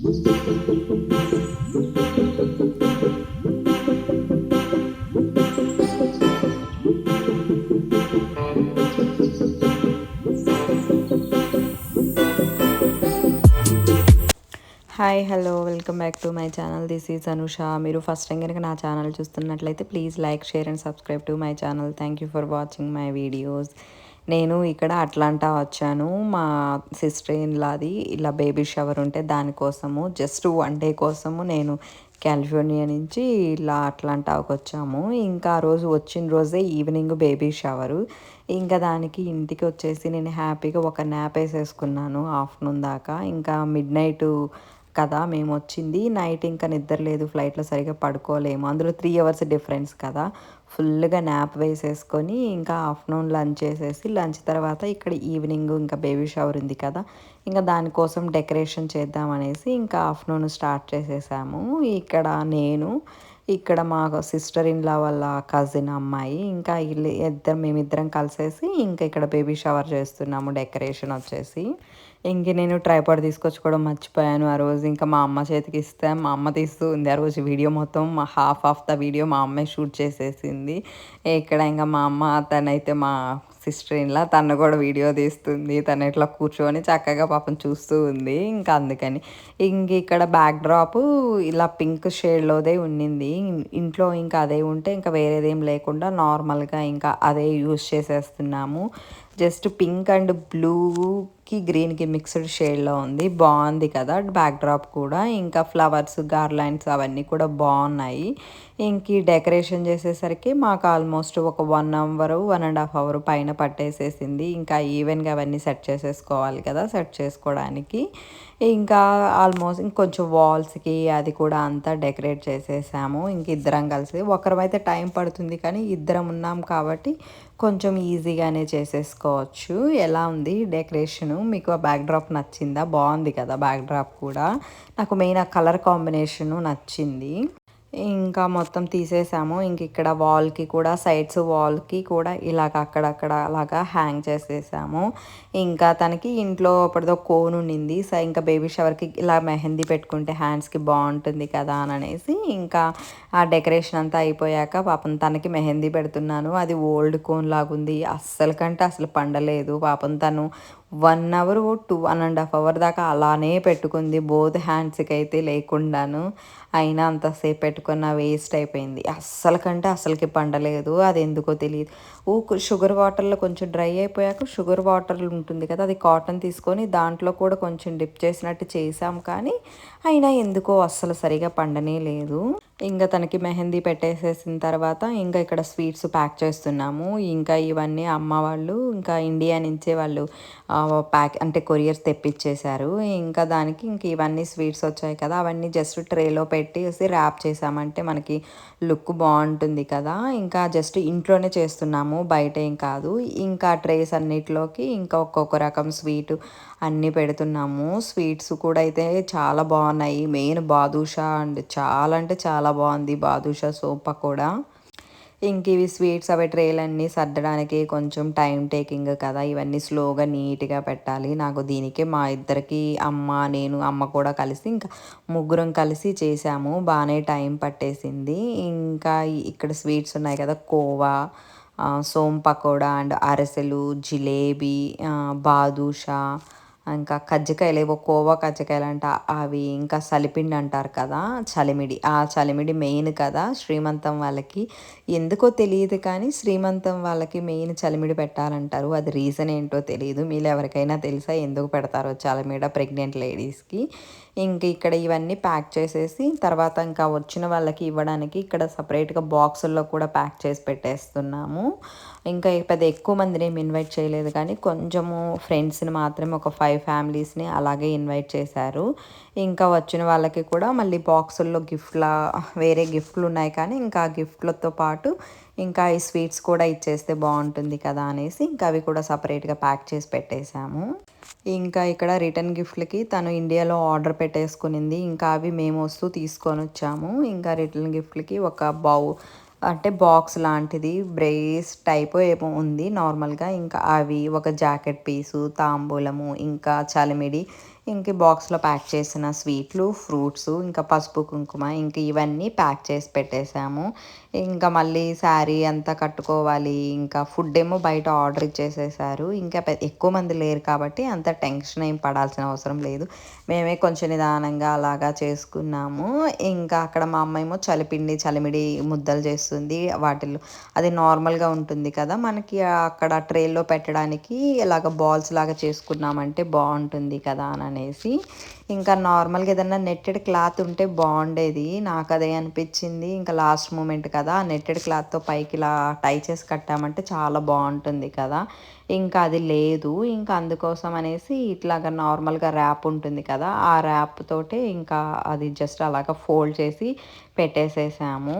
Hi hello welcome back to my channel this is Anusha మీరు first time కనుక నా channel చూస్తున్నట్లయితే please like share and subscribe to my channel thank you for watching my videos నేను ఇక్కడ Atlanta వచ్చాను. మా sister ఇన్లాది ఇలా baby shower ఉంటే దానికోసము జస్ట్ వన్ డే కోసము నేను కాలిఫోర్నియా నుంచి ఇలా అట్లాంటాకి వచ్చాము. ఇంకా ఆ రోజు వచ్చిన రోజే ఈవినింగ్ బేబీ షవరు. ఇంకా దానికి ఇంటికి వచ్చేసి నేను హ్యాపీగా ఒక న్యాప్ వేసేసుకున్నాను ఆఫ్టర్నూన్ దాకా. ఇంకా మిడ్ నైట్ కదా మేము వచ్చింది. నైట్ ఇంకా నిద్ర లేదు ఫ్లైట్లో సరిగా పడుకోలేము. అందులో త్రీ అవర్స్ డిఫరెన్స్ కదా. ఫుల్గా న్యాప్ వేసేసుకొని ఇంకా ఆఫ్టర్నూన్ లంచ్ చేసేసి లంచ్ తర్వాత ఇక్కడ ఈవినింగ్ ఇంకా బేబీ షవర్ ఉంది కదా. ఇంకా దానికోసం డెకరేషన్ చేద్దామనేసి ఇంకా ఆఫ్టర్నూన్ స్టార్ట్ చేసేసాము. ఇక్కడ నేను ఇక్కడ మా సిస్టర్ ఇన్లా వాళ్ళ కజిన్ అమ్మాయి ఇంకా ఇల్లు ఇద్దరు మేమిద్దరం కలిసేసి ఇంకా ఇక్కడ బేబీ షవర్ చేస్తున్నాము డెకరేషన్ వచ్చేసి. ఇంక నేను ట్రైపాడ్ తీసుకొచ్చుకోవడం మర్చిపోయాను ఆ రోజు. ఇంకా మా అమ్మ చేతికి ఇస్తే మా అమ్మ తీస్తూ ఉంది ఆ రోజు వీడియో మొత్తం హాఫ్ ఆఫ్ ద వీడియో మా అమ్మే షూట్ చేసేసింది. ఇక్కడ ఇంకా మా అమ్మ తనైతే మా సిస్టర్ ఇన్లా తను కూడా వీడియో తీస్తుంది. తను ఇట్లా కూర్చొని చక్కగా పాపం చూస్తూ ఉంది. ఇంకా అందుకని ఇంక ఇక్కడ బ్యాక్ డ్రాప్ ఇలా పింక్ షేడ్లోదే ఉండింది ఇంట్లో ఇంకా అదే ఉంటే ఇంకా వేరేదేం లేకుండా నార్మల్గా ఇంకా అదే యూస్ చేసేస్తున్నాము. జస్ట్ పింక్ అండ్ బ్లూకి గ్రీన్కి మిక్స్డ్ షేడ్లో ఉంది. బాగుంది కదా బ్యాక్ డ్రాప్ కూడా. ఇంకా ఫ్లవర్స్ గార్లైన్స్ అవన్నీ కూడా బాగున్నాయి. ఇంక డెకరేషన్ చేసేసరికి మాకు ఆల్మోస్ట్ ఒక one hour one and half hour పైన పట్టేసేసింది. ఇంకా ఈవెన్గా అవన్నీ సెట్ చేసేసుకోవాలి కదా సెట్ చేసుకోవడానికి. ఇంకా ఆల్మోస్ట్ ఇంకొంచెం వాల్స్కి అది కూడా అంతా డెకరేట్ చేసేసాము. ఇంక ఇద్దరం కలిసి ఒకరమైతే టైం పడుతుంది కానీ ఇద్దరం ఉన్నాం కాబట్టి కొంచెం ఈజీగానే చేసేసుకోవచ్చు. ఎలా ఉంది డెకరేషను? మీకు ఆ బ్యాక్ డ్రాప్ నచ్చిందా? బాగుంది కదా బ్యాక్ డ్రాప్ కూడా. నాకు మెయిన్ ఆ కలర్ కాంబినేషను నచ్చింది. ఇంకా మొత్తం తీసేసాము. ఇంక ఇక్కడ వాల్కి కూడా సైడ్స్ వాల్కి కూడా ఇలాగ అక్కడక్కడ అలాగా హ్యాంగ్ చేసేసాము. ఇంకా తనకి ఇంట్లో అప్పటిదో కోన్ ఉండింది. సో ఇంకా బేబీ షవర్కి ఇలా మెహందీ పెట్టుకుంటే హ్యాండ్స్కి బాగుంటుంది కదా అని అనేసి ఇంకా ఆ డెకరేషన్ అంతా అయిపోయాక పాపం తనకి మెహందీ పెడుతున్నాను. అది ఓల్డ్ కోన్ లాగుంది. అస్సలు కంటే అసలు పండలేదు. పాపం తను one hour two one and half hour దాకా అలానే పెట్టుకుంది. బోత్ హ్యాండ్స్కి అయితే లేకుండాను అయినా అంతసేపు పెట్టుకున్న వేస్ట్ అయిపోయింది. అస్సలు కంటే అసలుకి పండలేదు. అది ఎందుకో తెలియదు ఊ షుగర్ వాటర్లో కొంచెం డ్రై అయిపోయాక షుగర్ వాటర్ ఉంటుంది కదా అది కాటన్ తీసుకొని దాంట్లో కూడా కొంచెం డిప్ చేసినట్టు చేసాం కానీ అయినా ఎందుకో అస్సలు సరిగా పండనే లేదు. ఇంకా తనకి మెహందీ పెట్టేసేసిన తర్వాత ఇంకా ఇక్కడ స్వీట్స్ ప్యాక్ చేస్తున్నాము. ఇంకా ఇవన్నీ అమ్మ వాళ్ళు ఇంకా ఇండియా నుంచే వాళ్ళు ప్యాక్ అంటే కొరియర్స్ తెప్పించేశారు ఇంకా దానికి ఇంక ఇవన్నీ స్వీట్స్ వచ్చాయి కదా అవన్నీ జస్ట్ ట్రేలో పెట్టేసి ర్యాప్ చేసామంటే మనకి లుక్ బాగుంటుంది కదా. ఇంకా జస్ట్ ఇంట్లోనే చేస్తున్నాము బయట ఏం కాదు. ఇంకా ట్రేస్ అన్నిటిలోకి ఇంకా ఒక్కొక్క రకం స్వీట్ అన్నీ పెడుతున్నాము. స్వీట్స్ కూడా అయితే చాలా బాగుంది బాగున్నాయి. మెయిన్ బాదుషా అండ్ చాలా అంటే చాలా బాగుంది బాదుషా సోప్ కూడా. ఇంక ఇవి స్వీట్స్ అవి ట్రేలన్నీ సర్దడానికి కొంచెం టైం టేకింగ్ కదా. ఇవన్నీ స్లోగా నీట్గా పెట్టాలి. నాకు దీనికి మా ఇద్దరికి అమ్మ నేను అమ్మ కూడా కలిసి ఇంకా ముగ్గురం కలిసి చేసాము. బాగానే టైం పట్టేసింది. ఇంకా ఇక్కడ స్వీట్స్ ఉన్నాయి కదా కోవా సోమ్ పకోడా అండ్ అరసెలు జిలేబీ బాదుషా ఇంకా కజ్జికాయలు ఏవో కోవా కజ్జికాయలు అంట అవి ఇంకా సలిపిండి అంటారు కదా చలిమిడి. ఆ చలిమిడి మెయిన్ కదా శ్రీమంతం వాళ్ళకి. ఎందుకో తెలియదు కానీ శ్రీమంతం వాళ్ళకి మెయిన్ చలిమిడి పెట్టాలంటారు. అది రీజన్ ఏంటో తెలియదు. మీరు ఎవరికైనా తెలుసా ఎందుకు పెడతారో చలిమిడ ప్రెగ్నెంట్ లేడీస్కి? ఇంక ఇక్కడ ఇవన్నీ ప్యాక్ చేసేసి తర్వాత ఇంకా వచ్చిన వాళ్ళకి ఇవ్వడానికి ఇక్కడ సపరేట్గా బాక్సుల్లో కూడా ప్యాక్ చేసి పెట్టేస్తున్నాము. ఇంకా పెద్ద ఎక్కువ మందిని ఏమి ఇన్వైట్ చేయలేదు. కానీ కొంచెము ఫ్రెండ్స్ని మాత్రమే ఒక ఫైవ్ ఫ్యామిలీస్ని అలాగే ఇన్వైట్ చేశారు. ఇంకా వచ్చిన వాళ్ళకి కూడా మళ్ళీ బాక్సుల్లో గిఫ్ట్లా వేరే గిఫ్ట్లు ఉన్నాయి. కానీ ఇంకా గిఫ్ట్లతో పాటు ఇంకా ఈ స్వీట్స్ కూడా ఇచ్చేస్తే బాగుంటుంది కదా అనేసి ఇంకా అవి కూడా సపరేట్గా ప్యాక్ చేసి పెట్టేశాము. ఇంకా ఇక్కడ రిటర్న్ గిఫ్ట్లకి తను ఇండియాలో ఆర్డర్ పెట్టేసుకునింది. ఇంకా అవి మేము వస్తూ తీసుకొని వచ్చాము. ఇంకా రిటర్న్ గిఫ్ట్లకి ఒక బౌ అంటే బాక్స్ లాంటిది బ్రేస్ టైప్ ఏమో ఉంది నార్మల్గా. ఇంకా అవి ఒక జాకెట్ పీసు తాంబూలము ఇంకా చలిమిడి ఇంక బాక్స్లో ప్యాక్ చేసిన స్వీట్లు ఫ్రూట్స్ ఇంకా పసుపు కుంకుమ ఇంక ఇవన్నీ ప్యాక్ చేసి పెట్టేశాము ఇంకా మళ్ళీ శారీ అంతా కట్టుకోవాలి. ఇంకా ఫుడ్ ఏమో బయట ఆర్డర్ ఇచ్చేసేసారు. ఇంకా ఎక్కువ మంది లేరు కాబట్టి అంత టెన్షన్ ఏం పడాల్సిన అవసరం లేదు. మేమే కొంచెం నిదానంగా అలాగా చేసుకున్నాము. ఇంకా అక్కడ మా అమ్మ ఏమో చలిపిండి చలిమిడి ముద్దలు చేస్తుంది. వాటిల్లో అది నార్మల్గా ఉంటుంది కదా మనకి అక్కడ ట్రేలో పెట్టడానికి ఇలాగ బాల్స్ లాగా చేసుకున్నామంటే బాగుంటుంది కదా అని అనేసి ఇంకా నార్మల్గా ఏదన్నా నెట్టెడ్ క్లాత్ ఉంటే బాగుండేది. నాకు అదే అనిపించింది. ఇంకా లాస్ట్ మూమెంట్ కదా నెట్టెడ్ క్లాత్తో పైకి ఇలా టై చేసి కట్టామంటే చాలా బాగుంటుంది కదా. ఇంకా అది లేదు. ఇంకా అందుకోసం అనేసి ఇట్లాగా నార్మల్గా ర్యాప్ ఉంటుంది కదా ఆ ర్యాప్ తోటే ఇంకా అది జస్ట్ అలాగా ఫోల్డ్ చేసి పెట్టేసేసాము.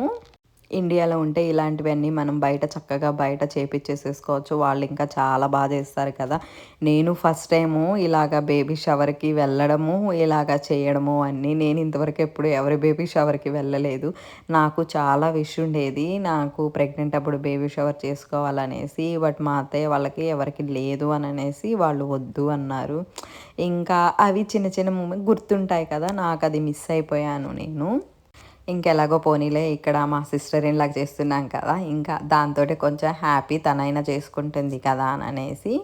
ఇండియాలో ఉంటే ఇలాంటివన్నీ మనం బయట చక్కగా బయట చేపించేసేసుకోవచ్చు వాళ్ళు ఇంకా చాలా బాగా చేస్తారు కదా. నేను ఫస్ట్ టైము ఇలాగ బేబీ షవర్కి వెళ్ళడము ఇలాగ చేయడము అన్నీ నేను ఇంతవరకు ఎప్పుడు ఎవరి బేబీ షవర్కి వెళ్ళలేదు. నాకు చాలా విష్ ఉండేది. నాకు ప్రెగ్నెంట్ అప్పుడు బేబీ షవర్ చేసుకోవాలనేసి బట్ మా అత్తయ్య వాళ్ళకి ఎవరికి లేదు అని అనేసి వాళ్ళు వద్దు అన్నారు. ఇంకా అవి చిన్న చిన్న గుర్తుంటాయి కదా. నాకు అది మిస్ అయిపోయాను నేను. ఇంకెలాగో పోనీలే ఇక్కడ మా సిస్టర్ ఇన్లాగా చేస్తున్నాం కదా ఇంకా దాంతో కొంచెం హ్యాపీ తనైనా చేసుకుంటుంది కదా అని అనేసి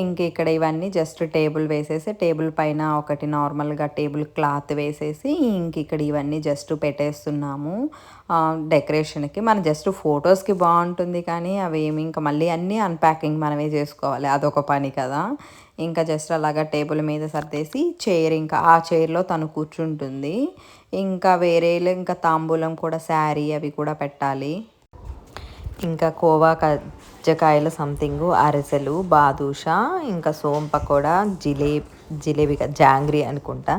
ఇంక ఇక్కడ ఇవన్నీ జస్ట్ టేబుల్ వేసేసి టేబుల్ పైన ఒకటి నార్మల్గా టేబుల్ క్లాత్ వేసేసి ఇంక ఇక్కడ ఇవన్నీ జస్ట్ పెట్టేస్తున్నాము. డెకరేషన్కి మన జస్ట్ ఫొటోస్కి బాగుంటుంది కానీ అవి ఏమి ఇంకా మళ్ళీ అన్నీ అన్ప్యాకింగ్ మనమే చేసుకోవాలి అదొక పని కదా. ఇంకా జస్ట్ అలాగా టేబుల్ మీద సర్దేసి చైర్ ఇంకా ఆ చైర్లో తను కూర్చుంటుంది. ఇంకా వేరే ఇంకా తాంబూలం కూడా శారీ అవి కూడా పెట్టాలి. ఇంకా కోవా కజ్జకాయలు సంథింగ్ అరిసెలు బాదుషా ఇంకా సోం పకోడా జిలేబీ జిలేబీ జాంగ్రీ అనుకుంటా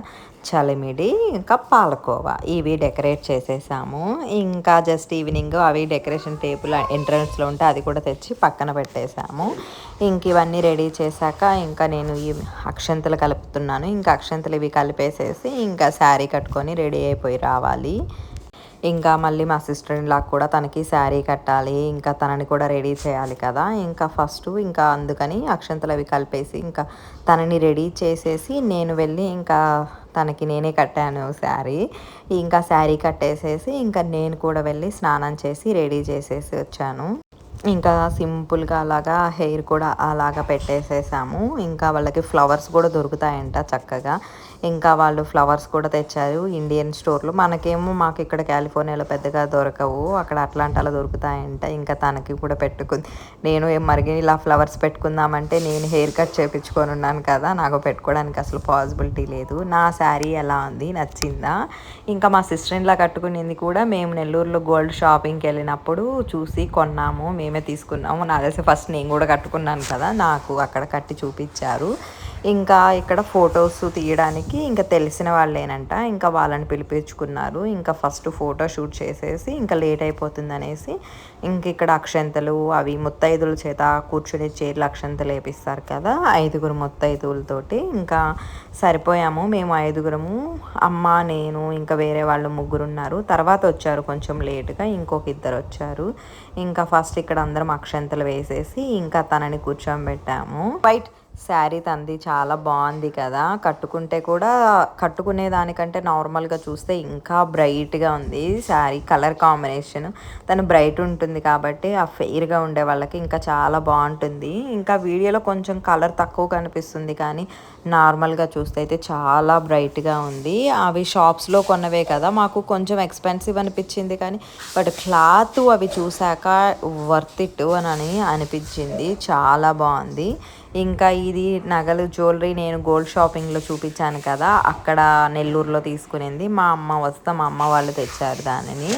చలిమిడి ఇంకా పాలకోవా ఇవి డెకరేట్ చేసేసాము. ఇంకా జస్ట్ ఈవినింగ్ అవి డెకరేషన్ టేబుల్ ఎంట్రన్స్లో ఉంటే అది కూడా తెచ్చి పక్కన పెట్టేశాము ఇంక ఇవన్నీ రెడీ చేశాక ఇంకా నేను ఈ అక్షంతలు కలుపుతున్నాను. ఇంకా అక్షంతలు ఇవి కలిపేసేసి ఇంకా శారీ కట్టుకొని రెడీ అయిపోయి రావాలి. ఇంకా మళ్ళీ మా సిస్టర్ ఇన్లా కూడా తనకి శారీ కట్టాలి ఇంకా తనని కూడా రెడీ చేయాలి కదా. ఇంకా ఫస్ట్ ఇంకా అందుకని అక్షంతలు అవి కలిపేసి ఇంకా తనని రెడీ చేసేసి నేను వెళ్ళి ఇంకా తనకి నేనే కట్టాను శారీ ఇంకా శారీ కట్టేసేసి ఇంకా నేను కూడా వెళ్ళి స్నానం చేసి రెడీ చేసేసి వచ్చాను. ఇంకా సింపుల్గా అలాగా హెయిర్ కూడా అలాగా పెట్టేసేసాము. ఇంకా వాళ్ళకి ఫ్లవర్స్ కూడా దొరుకుతాయంట చక్కగా. ఇంకా వాళ్ళు ఫ్లవర్స్ కూడా తెచ్చారు ఇండియన్ స్టోర్లో. మనకేమో మాకు ఇక్కడ కాలిఫోర్నియాలో పెద్దగా దొరకవు. అక్కడ అట్లాంటాలో దొరుకుతాయంట. ఇంకా తనకి కూడా పెట్టుకుంది. నేను మరిగి ఇలా ఫ్లవర్స్ పెట్టుకుందామంటే నేను హెయిర్ కట్ చేయించుకొని ఉన్నాను కదా నాకు పెట్టుకోవడానికి అసలు పాసిబిలిటీ లేదు. నా శారీ ఎలా ఉంది? నచ్చిందా? ఇంకా మా సిస్టర్ ఇలా కట్టుకునేది కూడా మేము నెల్లూరులో గోల్డ్ షాపింగ్కి వెళ్ళినప్పుడు చూసి కొన్నాము. మేమే తీసుకున్నాము. నా తెలిసి ఫస్ట్ నేను కూడా కట్టుకున్నాను కదా నాకు అక్కడ కట్టి చూపించారు. ఇంకా ఇక్కడ ఫొటోస్ తీయడానికి ఇంకా తెలిసిన వాళ్ళేనంట. ఇంకా వాళ్ళని పిలిపించుకున్నారు. ఇంకా ఫస్ట్ ఫోటో షూట్ చేసేసి ఇంకా లేట్ అయిపోతుంది అనేసి ఇంక ఇక్కడ అక్షంతలు అవి ముత్తైదుల చేత కూర్చునే చీరలు అక్షంతలు వేపిస్తారు కదా ఐదుగురు ముత్తైదులతోటి ఇంకా సరిపోయాము. మేము ఐదుగురము అమ్మ నేను ఇంకా వేరే వాళ్ళు ముగ్గురు ఉన్నారు తర్వాత వచ్చారు కొంచెం లేటుగా ఇంకొక ఇద్దరు వచ్చారు. ఇంకా ఫస్ట్ ఇక్కడ అందరం అక్షంతలు వేసేసి ఇంకా తనని కూర్చోబెట్టాము. బయట శారీ తంది చాలా బాగుంది కదా. కట్టుకుంటే కూడా కట్టుకునే దానికంటే నార్మల్గా చూస్తే ఇంకా బ్రైట్గా ఉంది శారీ కలర్ కాంబినేషన్. తను బ్రైట్ ఉంటుంది కాబట్టి ఆ ఫెయిర్గా ఉండే వాళ్ళకి ఇంకా చాలా బాగుంటుంది. ఇంకా వీడియోలో కొంచెం కలర్ తక్కువ కనిపిస్తుంది కానీ నార్మల్గా చూస్తే అయితే చాలా బ్రైట్గా ఉంది. అవి షాప్స్లో కొన్నవే కదా. మాకు కొంచెం ఎక్స్పెన్సివ్ అనిపించింది కానీ బట్ క్లాత్ అవి చూసాక వర్త్ ఇట్ అని అనిపించింది. చాలా బాగుంది. ఇంకా ఈ ఇది నగలు జ్యువెలరీ నేను గోల్డ్ షాపింగ్లో చూపించాను కదా అక్కడ నెల్లూరులో తీసుకునింది. మా అమ్మ వస్తే మా అమ్మ వాళ్ళు తెచ్చారు దానిని.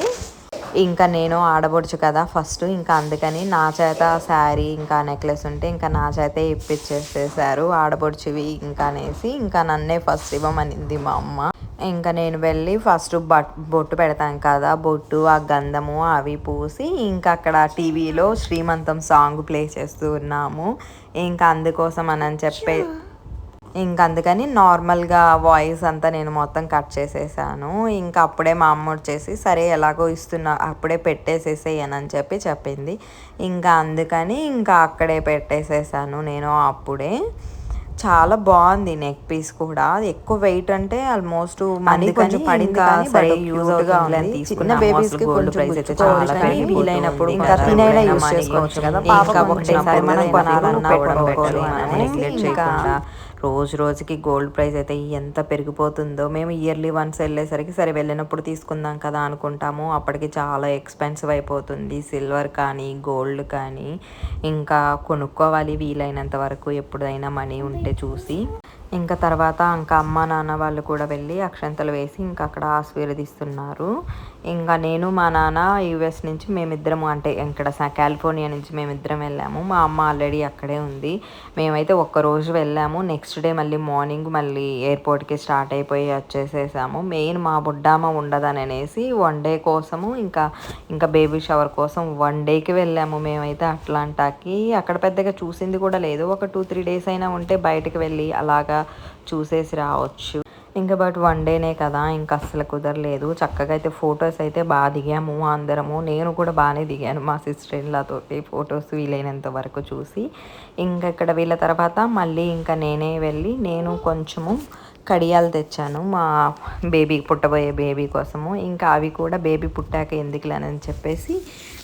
ఇంకా నేను ఆడబడుచు కదా ఫస్ట్ ఇంకా అందుకని నా చేత శారీ ఇంకా నెక్లెస్ ఉంటే ఇంకా నా చేతే ఇప్పించేసేసారు ఆడబడుచువి ఇంకా అనేసి ఇంకా నన్నే ఫస్ట్ ఇవ్వమనింది మా అమ్మ. ఇంకా నేను వెళ్ళి ఫస్ట్ బట్ బొట్టు పెడతాను కదా బొట్టు ఆ గంధము అవి పూసి ఇంకా అక్కడ టీవీలో శ్రీమంతం సాంగ్ ప్లే చేస్తూ ఉన్నాము. ఇంకా అందుకోసం అని చెప్పే ఇంక అందుకని నార్మల్గా వాయిస్ అంతా నేను మొత్తం కట్ చేసేసాను. ఇంకా అప్పుడే మా అమ్మ వచ్చేసి సరే ఎలాగో ఇస్తున్నా అప్పుడే పెట్టేసేసేయనని చెప్పి చెప్పింది. ఇంకా అందుకని ఇంకా అక్కడే పెట్టేసేసాను నేను అప్పుడే. చాలా బాగుంది నెక్ పీస్ కూడా. ఎక్కువ వెయిట్ అంటే ఆల్మోస్ట్ మనీ కొంచెం పడింది కానీ సరే యూజ్ అవుతుంది అని తీసుకున్న బేబీస్కి గోల్డ్ ప్రైస్ అయితే చాలా వీలైనప్పుడు ఇంకా తినైనా యూజ్ చేసుకోవచ్చు కదా. పాప ఒకటేసారి మనం కొనాలన్నా అని నెగ్లెక్ట్ చేయకుండా. రోజు రోజుకి గోల్డ్ ప్రైస్ అయితే ఎంత పెరిగిపోతుందో మేము ఇయర్లీ వన్స్ వెళ్ళేసరికి సరే వెళ్ళినప్పుడు తీసుకుందాం కదా అనుకుంటాము. అప్పటికి చాలా ఎక్స్పెన్సివ్ అయిపోతుంది. సిల్వర్ కానీ గోల్డ్ కానీ ఇంకా కొనుక్కోవాలి వీలైనంత వరకు ఎప్పుడైనా మనీ ఉంటే చూసి. ఇంకా తర్వాత ఇంకా అమ్మ నాన్న వాళ్ళు కూడా వెళ్ళి అక్షంతలు వేసి ఇంకా అక్కడ ఆశీర్వదిస్తున్నారు. ఇంకా నేను మా నాన్న యూఎస్ నుంచి మేమిద్దరము అంటే ఇక్కడ కాలిఫోర్నియా నుంచి మేమిద్దరం వెళ్ళాము. మా అమ్మ ఆల్రెడీ అక్కడే ఉంది. మేమైతే ఒక్కరోజు వెళ్ళాము. నెక్స్ట్ డే మళ్ళీ మార్నింగ్ మళ్ళీ ఎయిర్పోర్ట్కి స్టార్ట్ అయిపోయి వచ్చేసేసాము. మెయిన్ మా బుడ్డామ ఉండదని అనేసి వన్ డే కోసము ఇంకా ఇంకా బేబీ షవర్ కోసం వన్ డేకి వెళ్ళాము మేమైతే అట్లాంటాకి. అక్కడ పెద్దగా చూసింది కూడా లేదు. ఒక టూ త్రీ డేస్ అయినా ఉంటే బయటకు వెళ్ళి అలాగా చూసేసి రావచ్చు. ఇంకా బట్ వన్ డేనే కదా ఇంకా అస్సలు కుదరలేదు. చక్కగా అయితే ఫొటోస్ అయితే బాగా దిగాము అందరము. నేను కూడా బాగానే దిగాను మా సిస్టర్ ఇన్లాతోటి ఫొటోస్ వీలైనంత వరకు చూసి. ఇంకా ఇక్కడ వీళ్ళ తర్వాత మళ్ళీ ఇంకా నేనే వెళ్ళి నేను కొంచెము కడియాలు తెచ్చాను మా బేబీ పుట్టబోయే బేబీ కోసము. ఇంకా అవి కూడా బేబీ పుట్టాక ఎందుకులేనని చెప్పేసి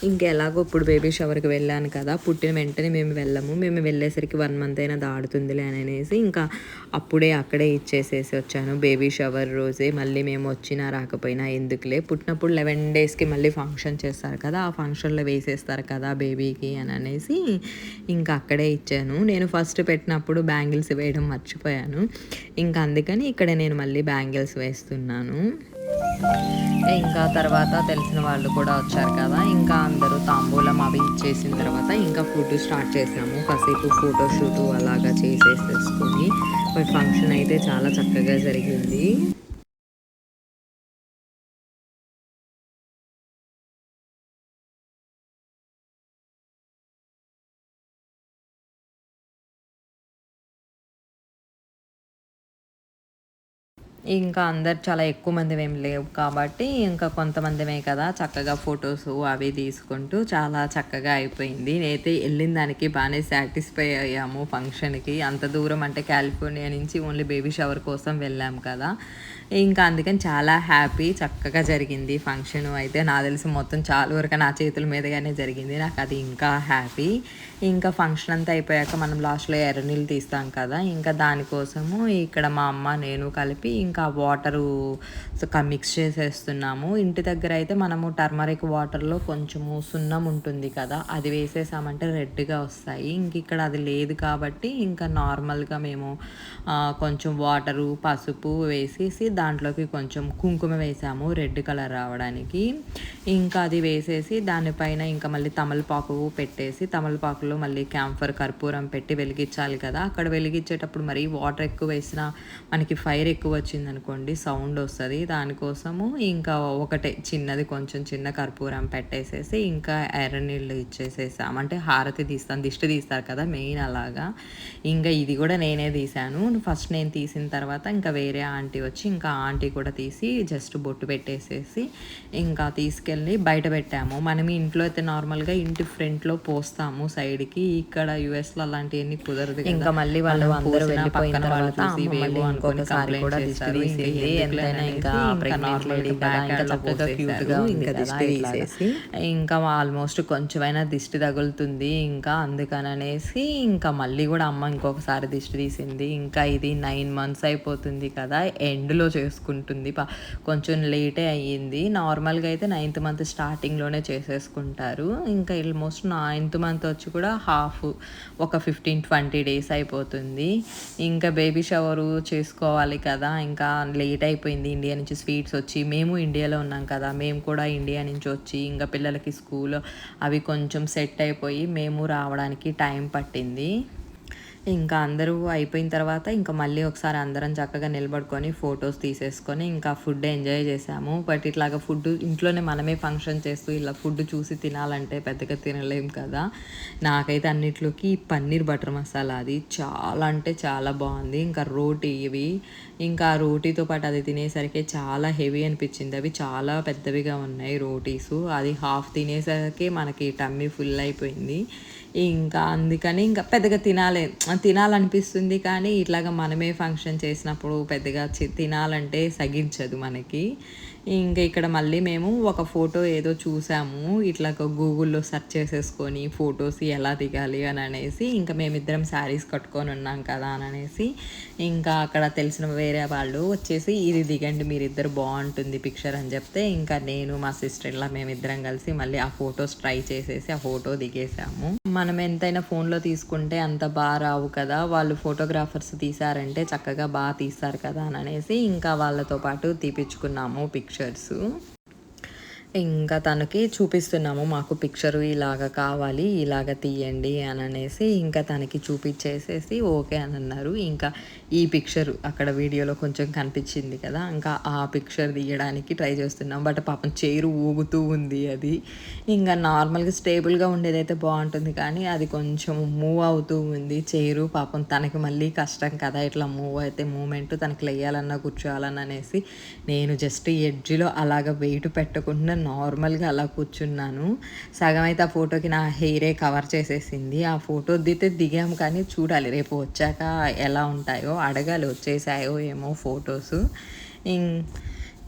ఇంకెలాగో ఇప్పుడు బేబీ షవర్కి వెళ్ళాను కదా పుట్టిన వెంటనే మేము వెళ్ళము. మేము వెళ్ళేసరికి వన్ మంత్ అయినా దాడుతుందిలే అని అనేసి ఇంకా అప్పుడే అక్కడే ఇచ్చేసేసి వచ్చాను. బేబీ షవర్ రోజే మళ్ళీ మేము వచ్చినా రాకపోయినా ఎందుకులే. పుట్టినప్పుడు లెవెన్ డేస్కి మళ్ళీ ఫంక్షన్ చేస్తారు కదా ఆ ఫంక్షన్లో వేసేస్తారు కదా బేబీకి అని అనేసి ఇంకా అక్కడే ఇచ్చాను. నేను ఫస్ట్ పెట్టినప్పుడు బ్యాంగిల్స్ వేయడం మర్చిపోయాను. ఇంకా అందుకని ఇక్కడ నేను మళ్ళీ బ్యాంగిల్స్ వేస్తున్నాను. ఇంకా తర్వాత తెలిసిన వాళ్ళు కూడా వచ్చారు కదా. ఇంకా అందరూ తాంబూలం అవి ఇచ్చేసిన తర్వాత ఇంకా ఫుడ్ స్టార్ట్ చేసాము కాసేపు ఫోటోషూట్ అలాగా చేసేసేసుకొని ఫంక్షన్ అయితే చాలా చక్కగా జరిగింది. ఇంకా అందరు చాలా ఎక్కువ మంది ఏం లేవు కాబట్టి ఇంకా కొంతమందిమే కదా చక్కగా ఫొటోస్ అవి తీసుకుంటూ చాలా చక్కగా అయిపోయింది. నేనైతే వెళ్ళిన దానికి బాగానే సాటిస్ఫై అయ్యాము ఫంక్షన్కి అంత దూరం అంటే కాలిఫోర్నియా నుంచి ఓన్లీ బేబీ షవర్ కోసం వెళ్ళాం కదా. ఇంకా అందుకని చాలా హ్యాపీ చక్కగా జరిగింది ఫంక్షన్. అయితే నా తెలిసి మొత్తం చాలా వరకు నా చేతుల మీదగానే జరిగింది. నాకు అది ఇంకా హ్యాపీ. ఇంకా ఫంక్షన్ అంతా అయిపోయాక మనం లాస్ట్లో ఎర్రనీళ్ళు తీస్తాం కదా. ఇంకా దానికోసము ఇక్కడ మా అమ్మ నేను కలిపి ఇంకా వాటరు మిక్స్ చేసేస్తున్నాము. ఇంటి దగ్గర అయితే మనము టర్మరిక్ వాటర్లో కొంచెము సున్నం ఉంటుంది కదా అది వేసేసామంటే రెడ్గా వస్తాయి. ఇంక ఇక్కడ అది లేదు కాబట్టి ఇంకా నార్మల్గా మేము కొంచెం వాటరు పసుపు వేసేసి దాంట్లోకి కొంచెం కుంకుమ వేసాము రెడ్ కలర్ రావడానికి. ఇంకా అది వేసేసి దానిపైన ఇంకా మళ్ళీ తమలపాకు పెట్టేసి తమలపాకులో మళ్ళీ క్యాంఫర్ కర్పూరం పెట్టి వెలిగించాలి కదా. అక్కడ వెలిగించేటప్పుడు మరి వాటర్ ఎక్కువ వేసినా మనకి ఫైర్ ఎక్కువ వచ్చింది అనుకోండి సౌండ్ వస్తుంది. దానికోసము ఇంకా ఒకటే చిన్నది కొంచెం చిన్న కర్పూరం పెట్టేసేసి ఇంకా ఎర్ర నీళ్ళు ఇచ్చేసేసాం అంటే హారతి తీస్తాను దిష్టి తీస్తారు కదా మెయిన్ అలాగా. ఇంకా ఇది కూడా నేనే తీసాను ఫస్ట్ నేను తీసిన తర్వాత ఇంకా వేరే ఆంటీ వచ్చి ఇంకా ఇంకా ఆంటీ కూడా తీసి జస్ట్ బొట్టు పెట్టేసేసి ఇంకా తీసుకెళ్ళి బయట పెట్టాము. మనం ఇంట్లో అయితే నార్మల్గా ఇంటి ఫ్రంట్లో పోస్తాము సైడ్కి. ఇక్కడ యుఎస్లో అలాంటివన్నీ కుదరదు ఇంకా మళ్ళీ వాళ్ళు అందరూ వెళ్ళిపోయిన ఎంతైనా ఇంకా ప్రెగ్నెంట్ లేడీ చక్కగా ఇంకా దిష్టి తీసేసి ఇంకా ఆల్మోస్ట్ కొంచెమైనా దిష్టి తగులుతుంది. ఇంకా అందుకననేసి ఇంకా మళ్ళీ కూడా అమ్మ ఇంకొకసారి దిష్టి తీసింది. ఇంకా ఇది నైన్ మంత్స్ అయిపోతుంది కదా. ఎండ్లో చేసుకుంటుంది. కొంచెం లేటే అయ్యింది. నార్మల్గా అయితే నైన్త్ మంత్ స్టార్టింగ్లోనే చేసేసుకుంటారు. ఇంకా ఆల్మోస్ట్ నైన్త్ మంత్ వచ్చి కూడా హాఫ్ ఒక ఫిఫ్టీన్ ట్వంటీ డేస్ అయిపోతుంది. ఇంకా బేబీ షవరు చేసుకోవాలి కదా. ఇంకా లేట్ అయిపోయింది ఇండియా నుంచి స్వీట్స్ వచ్చి. మేము ఇండియాలో ఉన్నాం కదా. మేము కూడా ఇండియా నుంచి వచ్చి ఇంకా పిల్లలకి స్కూల్ అవి కొంచెం సెట్ అయిపోయి మేము రావడానికి టైం పట్టింది. ఇంకా అందరూ అయిపోయిన తర్వాత ఇంకా మళ్ళీ ఒకసారి అందరం చక్కగా నిలబడుకొని ఫొటోస్ తీసేసుకొని ఇంకా ఫుడ్ ఎంజాయ్ చేసాము. బట్ ఇట్లాగా ఫుడ్ ఇంట్లోనే మనమే ఫంక్షన్ చేస్తూ ఇలా ఫుడ్ చూసి తినాలంటే పెద్దగా తినలేం కదా. నాకైతే అన్నిట్లోకి పన్నీర్ బటర్ మసాలా అది చాలా అంటే చాలా బాగుంది. ఇంకా రోటీ ఇవి. ఇంకా రోటీతో పాటు అది తినేసరికి చాలా హెవీ అనిపించింది. అవి చాలా పెద్దవిగా ఉన్నాయి రోటీసు. అది హాఫ్ తినేసరికి మనకి టమ్మీ ఫుల్ అయిపోయింది. ఇంకా అందుకని ఇంకా పెద్దగా తినాలి తినాలనిపిస్తుంది కానీ ఇట్లాగ మనమే ఫంక్షన్ చేసినప్పుడు పెద్దగా తినాలంటే సగించదు మనకి. ఇంకా ఇక్కడ మళ్ళీ మేము ఒక ఫోటో ఏదో చూసాము. ఇట్లా గూగుల్లో సెర్చ్ చేసేసుకొని ఫొటోస్ ఎలా దిగాలి అని అనేసి ఇంకా మేమిద్దరం శారీస్ కట్టుకొని ఉన్నాం కదా అని అనేసి ఇంకా అక్కడ తెలిసిన వేరే వాళ్ళు వచ్చేసి ఇది దిగండి మీరిద్దరు బాగుంటుంది పిక్చర్ అని చెప్తే ఇంకా నేను మా సిస్టర్ ఇలా మేమిద్దరం కలిసి మళ్ళీ ఆ ఫొటోస్ ట్రై చేసేసి ఆ ఫోటో దిగేసాము. మనం ఎంతైనా ఫోన్లో తీసుకుంటే అంత బాగా రావు కదా. వాళ్ళు ఫోటోగ్రాఫర్స్ తీసారంటే చక్కగా బాగా తీస్తారు కదా అని అనేసి ఇంకా వాళ్ళతో పాటు తీపించుకున్నాము పిక్చర్స్ ఇంకా తనకి చూపిస్తున్నాము మాకు పిక్చరు ఇలాగ కావాలి ఇలాగ తీయండి అని అనేసి ఇంకా తనకి చూపించేసేసి ఓకే అని అన్నారు. ఇంకా ఈ పిక్చర్ అక్కడ వీడియోలో కొంచెం కనిపించింది కదా ఇంకా ఆ పిక్చర్ తీయడానికి ట్రై చేస్తున్నాం. బట్ పాపం చైరు ఊగుతూ ఉంది అది. ఇంకా నార్మల్గా స్టేబుల్గా ఉండేదైతే బాగుంటుంది కానీ అది కొంచెం మూవ్ అవుతూ ఉంది. చైరు పాపం తనకి మళ్ళీ కష్టం కదా ఇట్లా మూవ్ అయితే మూమెంట్ తనకి లేయాలన్నా కూర్చోవాలని అనేసి నేను జస్ట్ ఎడ్జ్లో అలాగ వెయిట్ పెట్టకుండా నార్మల్గా అలా కూర్చున్నాను. సగం అయితే ఆ ఫోటోకి నా హెయిరే కవర్ చేసేసింది. ఆ ఫోటో దిగితే దిగాం కానీ చూడాలి రేపు వచ్చాక ఎలా ఉంటాయో అడగాలి వచ్చేసాయో ఏమో ఫొటోస్.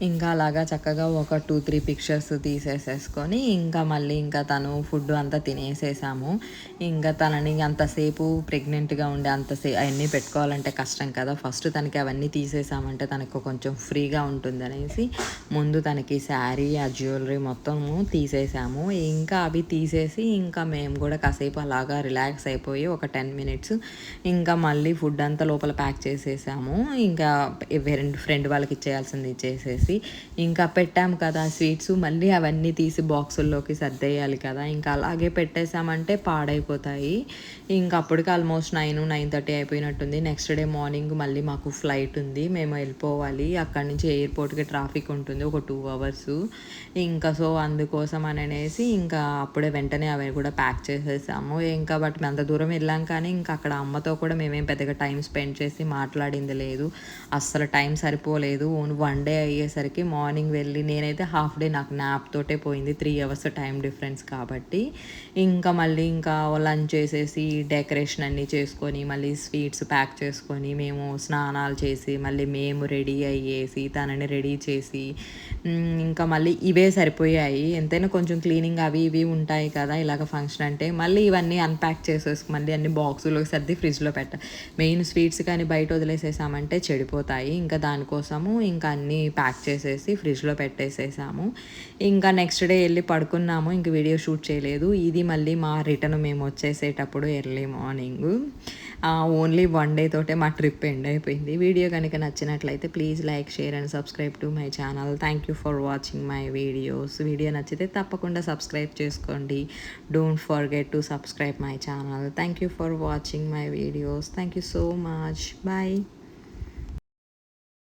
ఇంకా అలాగా చక్కగా ఒక టూ త్రీ పిక్చర్స్ తీసేసేసుకొని ఇంకా మళ్ళీ ఇంకా తను ఫుడ్ అంతా తినేసేసాము. ఇంకా తనని అంతసేపు ప్రెగ్నెంట్గా ఉండే అంతసేపు అవన్నీ పెట్టుకోవాలంటే కష్టం కదా. ఫస్ట్ తనకి అవన్నీ తీసేసామంటే తనకు కొంచెం ఫ్రీగా ఉంటుంది అనేసి ముందు తనకి శారీ ఆ జ్యువెలరీ మొత్తము తీసేసాము. ఇంకా అవి తీసేసి ఇంకా మేము కూడా కాసేపు అలాగా రిలాక్స్ అయిపోయి ఒక టెన్ మినిట్స్ ఇంకా మళ్ళీ ఫుడ్ అంతా లోపల ప్యాక్ చేసేసాము. ఇంకా రెండు ఫ్రెండ్ వాళ్ళకి ఇచ్చేయాల్సింది ఇచ్చేసేసి చేసి ఇంకా పెట్టాము కదా స్వీట్స్. మళ్ళీ అవన్నీ తీసి బాక్సుల్లోకి సర్దేయాలి కదా. ఇంకా అలాగే పెట్టేసామంటే పాడైపోతాయి. ఇంకా అప్పటికి ఆల్మోస్ట్ నైన్ నైన్ థర్టీ అయిపోయినట్టుంది. నెక్స్ట్ డే మార్నింగ్ మళ్ళీ మాకు ఫ్లైట్ ఉంది. మేము వెళ్ళిపోవాలి. అక్కడి నుంచి ఎయిర్పోర్ట్కి ట్రాఫిక్ ఉంటుంది. ఒక టూ అవర్స్. ఇంకా సో అందుకోసం అని అనేసి ఇంకా అప్పుడే వెంటనే అవి కూడా ప్యాక్ చేసేసాము. ఇంకా బట్ మేము అంత దూరం వెళ్ళాం కానీ ఇంకా అక్కడ అమ్మతో కూడా మేమేం పెద్దగా టైం స్పెండ్ చేసి మాట్లాడింది లేదు. అస్సలు టైం సరిపోలేదు. ఓన్ వన్ డే అయ్యేసరికి వచ్చేసరికి మార్నింగ్ వెళ్ళి నేనైతే హాఫ్ డే నాకు నాప్ తోటే పోయింది. త్రీ అవర్స్ టైం డిఫరెన్స్ కాబట్టి. ఇంకా మళ్ళీ ఇంకా లంచ్ చేసేసి డెకరేషన్ అన్నీ చేసుకొని మళ్ళీ స్వీట్స్ ప్యాక్ చేసుకొని మేము స్నానాలు చేసి మళ్ళీ మేము రెడీ అయ్యేసి తనని రెడీ చేసి ఇంకా మళ్ళీ ఇవే సరిపోయాయి. ఎంతైనా కొంచెం క్లీనింగ్ అవి ఇవి ఉంటాయి కదా ఇలాగ ఫంక్షన్ అంటే. మళ్ళీ ఇవన్నీ అన్ప్యాక్ చేసేసి మళ్ళీ అన్ని బాక్సులో సర్ది ఫ్రిడ్జ్లో పెట్ట. మెయిన్ స్వీట్స్ కానీ బయట వదిలేసేసామంటే చెడిపోతాయి. ఇంకా దానికోసము ఇంకా అన్నీ ప్యాక్ చేసేసి ఫ్రిడ్జ్లో పెట్టేసేసాము. ఇంకా నెక్స్ట్ డే వెళ్ళి పడుకున్నాము. ఇంక వీడియో షూట్ చేయలేదు. ఇది మళ్ళీ మా రిటర్న్ మేము వచ్చేసేటప్పుడు early morning only one day తోటే మా ట్రిప్ ఎండ్ అయిపోయింది. వీడియో కనుక నచ్చినట్లయితే please like share and subscribe to my channel thank you for watching my videos video నచ్చితే తప్పకుండా సబ్స్క్రైబ్ చేసుకోండి. Don't forget to subscribe my channel thank you for watching my videos thank you so much bye